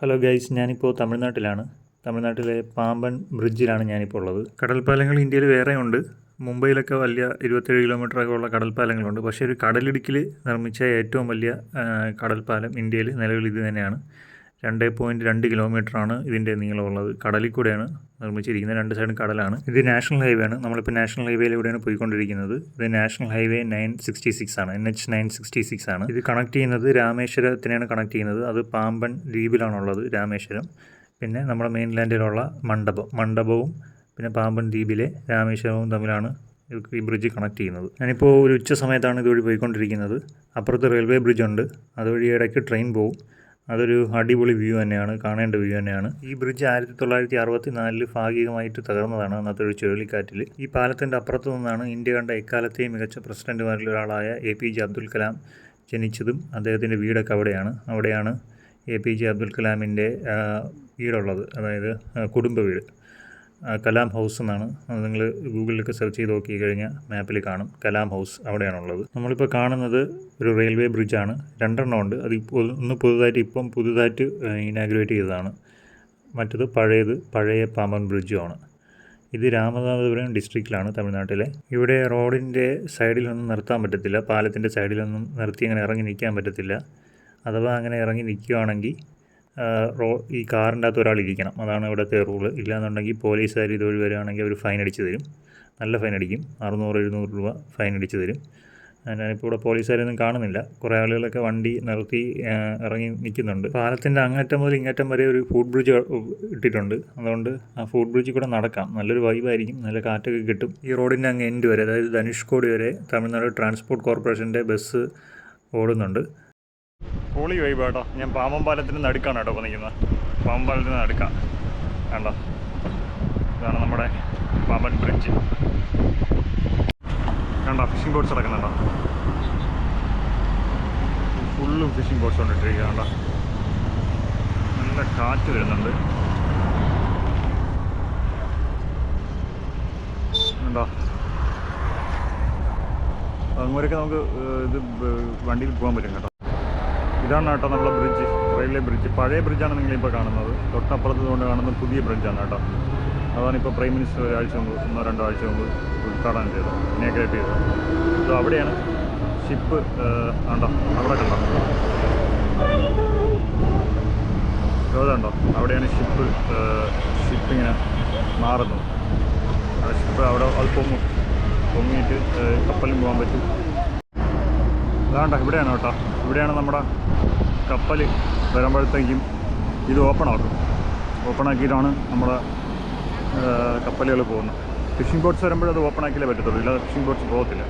Hello guys ഞാനിപ്പോൾ തമിഴ്നാട്ടിലാണ്. തമിഴ്നാട്ടിലെ പാമ്പൻ ബ്രിഡ്ജിലാണ് ഞാനിപ്പോൾ ഉള്ളത്. കടൽപ്പാലങ്ങൾ ഇന്ത്യയിൽ വേറെ ഉണ്ട് മുംബൈയിലൊക്കെ വലിയ ഇരുപത്തേഴ് കിലോമീറ്ററൊക്കെ ഉള്ള കടൽപ്പാലങ്ങളുണ്ട്. പക്ഷേ ഒരു കടലിടുക്കിൽ നിർമ്മിച്ച ഏറ്റവും വലിയ കടൽപ്പാലം ഇന്ത്യയിൽ നിലവിൽ ഇത് തന്നെയാണ്. രണ്ട് പോയിന്റ് രണ്ട് കിലോമീറ്ററാണ് ഇതിന്റെ നീളമുള്ളത്. കടലിൽ കൂടെയാണ് നിർമ്മിച്ചിരിക്കുന്നത്. രണ്ട് സൈഡും കടലാണ്. ഇത് നാഷണൽ ഹൈവേ ആണ്. നമ്മളിപ്പോൾ നാഷണൽ ഹൈവേയിലൂടെയാണ് പോയിക്കൊണ്ടിരിക്കുന്നത്. ഇത് national highway nine sixty six ആണ്. N H nine sixty six ആണ്. ഇത് കണക്ട് ചെയ്യുന്നത് രാമേശ്വരത്തിനെയാണ് കണക്ട് ചെയ്യുന്നത്. അത് പാമ്പൻ ദ്വീപിലാണുള്ളത് രാമേശ്വരം. പിന്നെ നമ്മുടെ മെയിൻലാൻഡിലുള്ള മണ്ഡപം. മണ്ഡപവും പിന്നെ പാമ്പൻ ദ്വീപിലെ രാമേശ്വരവും തമ്മിലാണ് ഈ ബ്രിഡ്ജ് കണക്ട് ചെയ്യുന്നത്. ഞാനിപ്പോൾ ഒരു ഉച്ച സമയത്താണ് ഇതുവഴി പോയിക്കൊണ്ടിരിക്കുന്നത്. അപ്പുറത്ത് റെയിൽവേ ബ്രിഡ്ജ് ഉണ്ട്. അതുവഴി ഇടയ്ക്ക് ട്രെയിൻ പോവും. അതൊരു അടിപൊളി വ്യൂ തന്നെയാണ് കാണേണ്ട വ്യൂ തന്നെയാണ്. ഈ ബ്രിഡ്ജ് ആയിരത്തി തൊള്ളായിരത്തി അറുപത്തി നാലിൽ ഭാഗികമായിട്ട് തകർന്നതാണ് അന്നത്തെ ഒരു ചുഴലിക്കാറ്റിൽ ഈ പാലത്തിന്റെ അപ്പുറത്തു നിന്നാണ് ഇന്ത്യ കണ്ട എക്കാലത്തെയും മികച്ച പ്രസിഡന്റുമാരിൽ ഒരാളായ A P J Abdul Kalam ജനിച്ചതും അദ്ദേഹത്തിന്റെ വീടൊക്കെ അവിടെയാണ്. അവിടെയാണ് എ പി ജെ അബ്ദുൽ കലാമിന്റെ വീടുള്ളത് അതായത് കുടുംബ വീട്. കലാം ഹൗസ് എന്നാണ്. നിങ്ങൾ ഗൂഗിളിലൊക്കെ സെർച്ച് ചെയ്ത് നോക്കി കഴിഞ്ഞാൽ മാപ്പിൽ കാണും. കലാം ഹൗസ് അവിടെയാണുള്ളത്. നമ്മളിപ്പോൾ കാണുന്നത് ഒരു റെയിൽവേ ബ്രിഡ്ജാണ് രണ്ടെണ്ണം ഉണ്ട്. അത് ഇപ്പോൾ ഒന്ന് പുതുതായിട്ട് ഇപ്പം പുതുതായിട്ട് ഇനാഗ്രേറ്റ് ചെയ്തതാണ്. മറ്റത് പഴയത് പഴയ പാമ്പൻ ബ്രിഡ്ജുമാണ് ഇത് രാമനാഥപുരം ഡിസ്ട്രിക്റ്റിലാണ് തമിഴ്നാട്ടിലെ. ഇവിടെ റോഡിന്റെ സൈഡിലൊന്നും നിർത്താൻ പറ്റത്തില്ല. പാലത്തിന്റെ സൈഡിലൊന്നും നിർത്തി അങ്ങനെ ഇറങ്ങി നിൽക്കാൻ പറ്റത്തില്ല. അഥവാ അങ്ങനെ ഇറങ്ങി നിൽക്കുകയാണെങ്കിൽ റോ ഈ കാറിന്റെ അകത്ത് ഒരാൾ ഇരിക്കണം. അതാണ് ഇവിടുത്തെ റൂൾ. ഇല്ലാന്നുണ്ടെങ്കിൽ പോലീസുകാർ ഇതുവഴി വരികയാണെങ്കിൽ അവർ ഫൈൻ അടിച്ച് തരും. നല്ല ഫൈൻ അടിക്കും. അറുന്നൂറ് എഴുന്നൂറ് രൂപ ഫൈൻ അടിച്ച് തരും. ഞാനിപ്പോൾ ഇവിടെ പോലീസുകാരൊന്നും കാണുന്നില്ല. കുറേ ആളുകളൊക്കെ വണ്ടി നിർത്തി ഇറങ്ങി നിൽക്കുന്നുണ്ട്. പാലത്തിന്റെ അങ്ങറ്റം മുതൽ ഇങ്ങറ്റം വരെ ഒരു ഫുഡ് ബ്രിഡ്ജ് ഇട്ടിട്ടുണ്ട്. അതുകൊണ്ട് ആ ഫുഡ് ബ്രിഡ്ജിൽ കൂടെ നടക്കാം. നല്ലൊരു വൈബായിരിക്കും നല്ല കാറ്റൊക്കെ കിട്ടും. ഈ റോഡിന്റെ അങ്ങ് എൻഡ് വരെ അതായത് ധനുഷ്കോടി വരെ തമിഴ്നാട് ട്രാൻസ്പോർട്ട് കോർപ്പറേഷന്റെ ബസ് ഓടുന്നുണ്ട്. പൊളി വൈബ് കേട്ടോ ഞാൻ പാമ്പമ്പാലത്തിന് നടുക്കാണ് കേട്ടോ ഇപ്പോൾ നിൽക്കുന്നത് പാമ്പമ്പാലത്തിന് നടുക്കാം. കണ്ടോ? ഇതാണ് നമ്മുടെ പാമ്പൻ ബ്രിഡ്ജ് കണ്ടോ? ഫിഷിംഗ് ബോട്ട്സ് കിടക്കുന്നുണ്ടോ ഫുള്ളും ഫിഷിംഗ് ബോട്ട്സ് കൊണ്ടിട്ടിരിക്കുക കണ്ടോ? നല്ല കാറ്റ് വരുന്നുണ്ട്. കണ്ടോ? അങ്ങോട്ടൊക്കെ നമുക്ക് ഇത് വണ്ടിയിൽ പോകാൻ പറ്റും കേട്ടോ. ഇതാണ് കേട്ടോ നമ്മുടെ ബ്രിഡ്ജ് റെയിൽവേ ബ്രിഡ്ജ് പഴയ ബ്രിഡ്ജാണ് നിങ്ങളിപ്പോൾ കാണുന്നത്. തൊട്ടപ്പുറത്ത് കൊണ്ട് കാണുന്ന പുതിയ ബ്രിഡ്ജാണ് കേട്ടോ. അതാണ് ഇപ്പോൾ പ്രൈം മിനിസ്റ്റർ ഒരാഴ്ച മുമ്പ് ഒന്നോ രണ്ടോ ആഴ്ച മുമ്പ് ഉദ്ഘാടനം ചെയ്തത് ഇനേഗ്രേറ്റ് ചെയ്തത്. അപ്പോൾ അവിടെയാണ് ഷിപ്പ് ഉണ്ടോ? അവിടെ കണ്ടോ? കണ്ടോ അവിടെയാണ് ഷിപ്പ് ഷിപ്പിങ്ങനെ മാറുന്നത്. ഷിപ്പ് അവിടെ പൊങ്ങും. പൊങ്ങിയിട്ട് കപ്പലും പോകാൻ പറ്റും. അതാണ്ടോ ഇവിടെയാണ് കേട്ടോ? ഇവിടെയാണ് നമ്മുടെ കപ്പൽ വരുമ്പോഴത്തേക്കും ഇത് ഓപ്പൺ ആക്കും ഓപ്പൺ ആക്കിയിട്ടാണ് നമ്മുടെ കപ്പലുകൾ പോകുന്നത്. ഫിഷിംഗ് ബോട്ട്സ് വരുമ്പോഴത് ഓപ്പൺ ആക്കിയാലേ പറ്റത്തുള്ളൂ. ഇല്ലാതെ ഫിഷിംഗ് ബോട്ട്സ് പോകത്തില്ല.